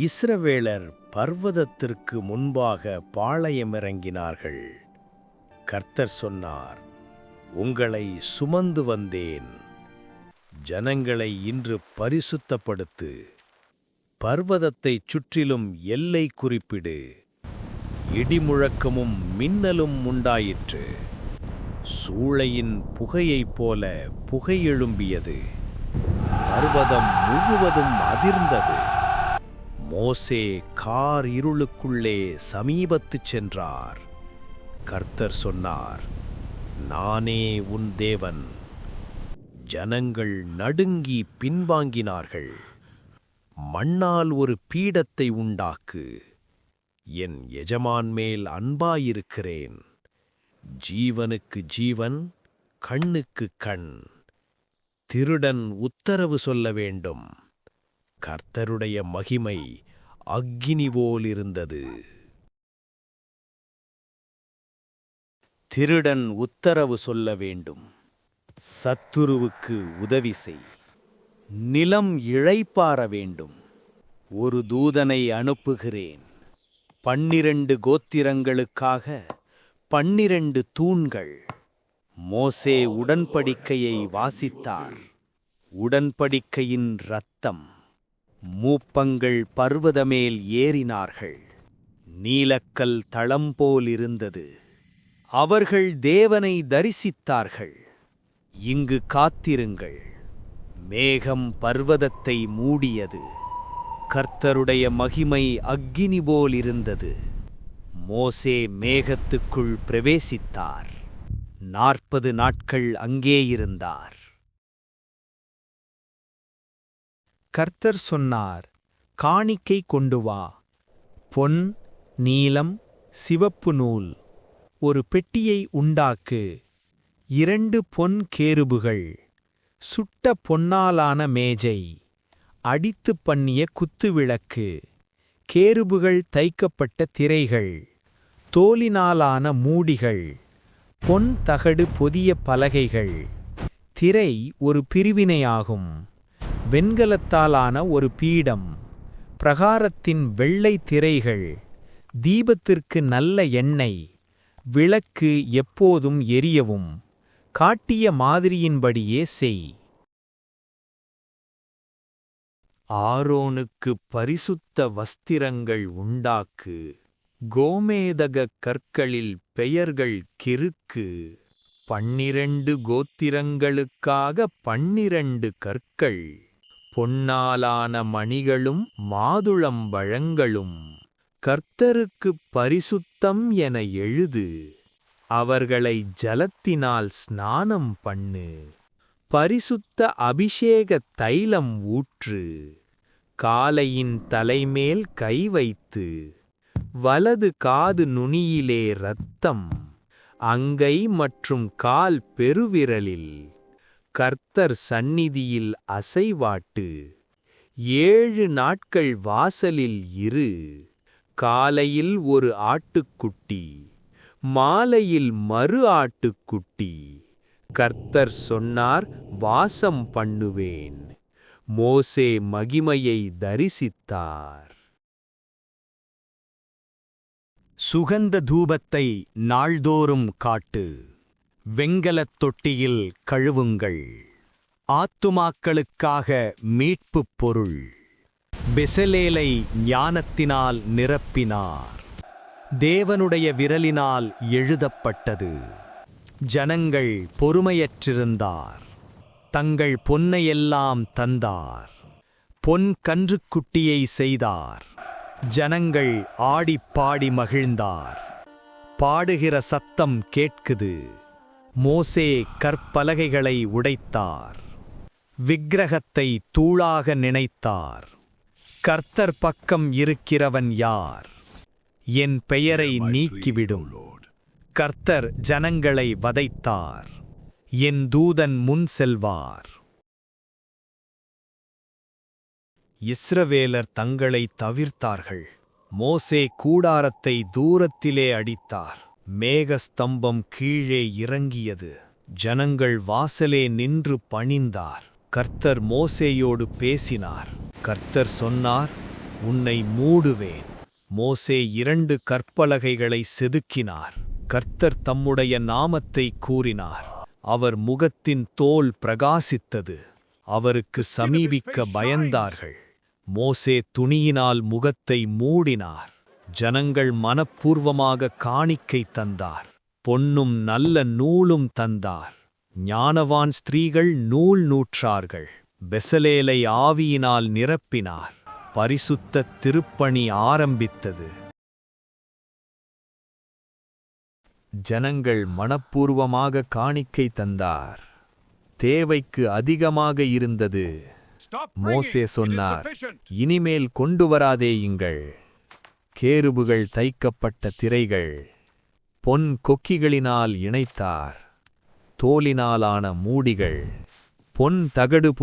இஸ்ரவேலர் பர்வதத்திற்கு முன்பாக பாளையமிறங்கினார்கள். கர்த்தர் சொன்னார் உங்களை சுமந்து வந்தேன். ஜனங்களை இன்று பரிசுத்தப்படுத்து. பர்வதத்தைச் சுற்றிலும் எல்லை குறிப்பிடு. இடிமுழக்கமும் மின்னலும் உண்டாயிற்று. சூளையின் புகையைப் போல புகை எழும்பியது பர்வதம் முழுவதும் அதிர்ந்தது. மோசே கார் இருளுக்குள்ளே சமீபத்துச் சென்றார். கர்த்தர் சொன்னார் நானே உன் தேவன். ஜனங்கள் நடுங்கி பின்வாங்கினார்கள். மண்ணால் ஒரு பீடத்தை உண்டாக்கு. என் எஜமான் மேல் அன்பாயிருக்கிறேன். ஜீவனுக்கு ஜீவன் கண்ணுக்கு கண். திருடன் உத்தரவு சொல்ல வேண்டும். கர்த்தருடைய மகிமை அக்கினி போல் இருந்தது. திருடன் உத்தரவு சொல்ல வேண்டும். சத்துருவுக்கு உதவி செய். நிலம் இழைப்பார வேண்டும். ஒரு தூதனை அனுப்புகிறேன். பன்னிரண்டு கோத்திரங்களுக்காக பன்னிரண்டு தூண்கள். மோசே உடன்படிக்கையை வாசித்தார். உடன்படிக்கையின் இரத்தம். மூப்பங்கள் பர்வதமேல் ஏறினார்கள். நீலக்கல் தளம் இருந்தது அவர்கள் தேவனை தரிசித்தார்கள். இங்கு காத்திருங்கள். மேகம் பர்வதத்தை மூடியது. கர்த்தருடைய மகிமை அக்கினி போல் இருந்தது மோசே மேகத்துக்குள் பிரவேசித்தார். நாற்பது நாட்கள் அங்கே இருந்தார் கர்த்தர் சொன்னார் காணிக்கை கொண்டு வா. பொன் நீலம் சிவப்பு நூல். ஒரு பெட்டியை உண்டாக்கு. இரண்டு பொன் கேருபுகள். சுட்ட பொன்னாலான மேஜை. அடித்துப் பண்ணிய குத்துவிளக்கு கேருபுகள் தைக்கப்பட்ட திரைகள். தோலினாலான மூடிகள். பொன் தகடு பொதிய பலகைகள். திரை ஒரு பிரிவினையாகும். வெண்கலத்தாலான ஒரு பீடம். பிரகாரத்தின் வெள்ளை திரைகள் தீபத்திற்கு நல்ல எண்ணெய் விளக்கு எப்போதும் எரியவும் காட்டிய மாதிரியின்படியே செய். ஆரோனுக்கு பரிசுத்த வஸ்திரங்கள் உண்டாக்கு கோமேதக கற்களில் பெயர்கள் கிறுக்கு. பன்னிரண்டு கோத்திரங்களுக்காக பன்னிரண்டு கற்கள். பொன்னாலான மணிகளும் மாதுளம் பழங்களும் கர்த்தருக்குப் பரிசுத்தம் என எழுது. அவர்களை ஜலத்தினால் ஸ்நானம் பண்ணு. பரிசுத்த அபிஷேக தைலம் ஊற்று. காலையின் தலைமேல் கை வைத்து. வலது காது நுனியிலே இரத்தம். அங்கை மற்றும் கால் பெருவிரலில். கர்த்தர் சந்நிதியில் அசைவாட்டு. ஏழு நாட்கள் வாசலில் இரு. காலையில் ஒரு ஆட்டுக்குட்டி. மாலையில் மறு ஆட்டுக்குட்டி. கர்த்தர் சொன்னார் வாசம் பண்ணுவேன். மோசே மகிமையை தரிசித்தார். சுகந்த தூபத்தை நாள்தோறும் காட்டு. வெங்கலத் தொட்டியில் கழுவுங்கள். ஆத்துமாக்களுக்காக மீட்புப் பொருள். பெசலேலை ஞானத்தினால் நிரப்பினார். தேவனுடைய விரலினால் எழுதப்பட்டது. ஜனங்கள் பொறுமையற்றிருந்தார். தங்கள் பொன்னையெல்லாம் தந்தார். பொன் கன்றுக்குட்டியை செய்தார். ஜனங்கள் ஆடிப் பாடி மகிழ்ந்தார். பாடுகிற சத்தம் கேட்குது. மோசே கற்பலகைகளை உடைத்தார். விக்கிரகத்தை தூளாக நினைத்தார். கர்த்தர் பக்கம் இருக்கிறவன் யார்? என் பெயரை நீக்கிவிடும். கர்த்தர் ஜனங்களை வதைத்தார். என் தூதன் முன் செல்வார். இஸ்ரவேலர் தங்களை தவிர்த்தார்கள். மோசே கூடாரத்தை தூரத்திலே அடித்தார். மேகஸ்தம்பம் கீழே இறங்கியது. ஜனங்கள் வாசலே நின்று பணிந்தார். கர்த்தர் மோசேயோடு பேசினார். கர்த்தர் சொன்னார் உன்னை மூடுவேன். மோசே இரண்டு கற்பலகைகளை செதுக்கினார். கர்த்தர் தம்முடைய நாமத்தை கூறினார். அவர் முகத்தின் தோல் பிரகாசித்தது. அவருக்கு சமீபிக்க பயந்தார்கள். மோசே துணியினால் முகத்தை மூடினார். ஜனங்கள் மனப்பூர்வமாக காணிக்கை தந்தார். பொன்னும் நல்ல நூலும் தந்தார். ஞானவான் ஸ்திரீகள் நூல் நூற்றார்கள். பெசலேலை ஆவியினால் நிரப்பினார். பரிசுத்த திருப்பணி ஆரம்பித்தது. ஜனங்கள் மனப்பூர்வமாக காணிக்கை தந்தார். தேவைக்கு அதிகமாக இருந்தது. மோசே சொன்னார். இனிமேல் கொண்டு வராதேயுங்கள் கேருபுகள் தைக்கப்பட்ட திரைகள். பொன் கொக்கிகளினால் இணைத்தார். தோலினாலான மூடிகள். பொன் தகடு